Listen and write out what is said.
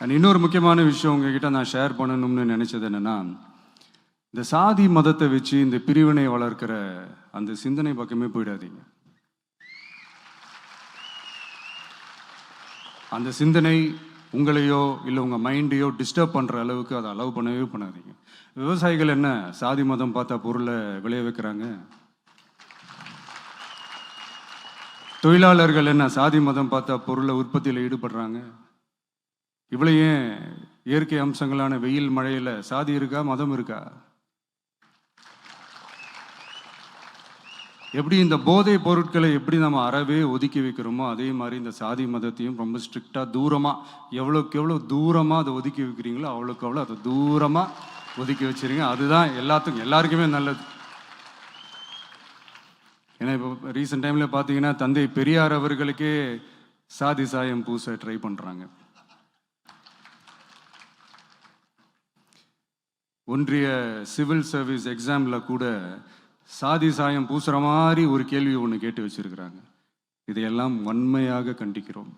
And இன்னொரு முக்கியமான விஷயம் உங்ககிட்ட நான் ஷேர் பண்ணணும்னு நினைச்சது என்னன்னா இந்த சாதி மதத்தை வச்சு இந்த பிரிவினை வளர்க்கிற அந்த சிந்தனை பக்கமே போயிடாதீங்க. அந்த சிந்தனை உங்களையோ இல்லை உங்கள் மைண்டையோ டிஸ்டர்ப் பண்ணுற அளவுக்கு அதை அலோவ் பண்ணவே பண்ணாதீங்க. விவசாயிகள் என்ன சாதி மதம் பார்த்தா பொருளை விளைய வைக்கிறாங்க? தொழிலாளர்கள் என்ன சாதி மதம் பார்த்தா பொருளை உற்பத்தியில் ஈடுபடுறாங்க? இவ்வளோ ஏன் இயற்கை அம்சங்களான வெயில் மழையில் சாதி இருக்கா மதம் இருக்கா? எப்படி இந்த போதை பொருட்களை எப்படி நம்ம அறவே ஒதுக்கி வைக்கிறோமோ அதே மாதிரி இந்த சாதி மதத்தையும் ரொம்ப ஸ்ட்ரிக்டாக தூரமாக எவ்வளோக்கு எவ்வளோ தூரமாக அதை ஒதுக்கி வைக்கிறீங்களோ அவ்வளோக்கு அவ்வளோ அதை தூரமாக ஒதுக்கி வச்சுருங்க. அதுதான் எல்லாத்துக்கும் எல்லாருக்குமே நல்லது. ஏன்னா இப்போ ரீசெண்ட் டைமில் பார்த்தீங்கன்னா தந்தை பெரியார் அவர்களுக்கே சாதி சாயம் பூச ட்ரை பண்ணுறாங்க ஒன்றிய சிவில் சர்வீஸ் எக்ஸாமில் கூட சாதி சாயம் பூசுகிற மாதிரி ஒரு கேள்வி ஒன்று கேட்டு வச்சுருக்கிறாங்க. இதையெல்லாம் வன்மையாக கண்டிக்கிறோம்.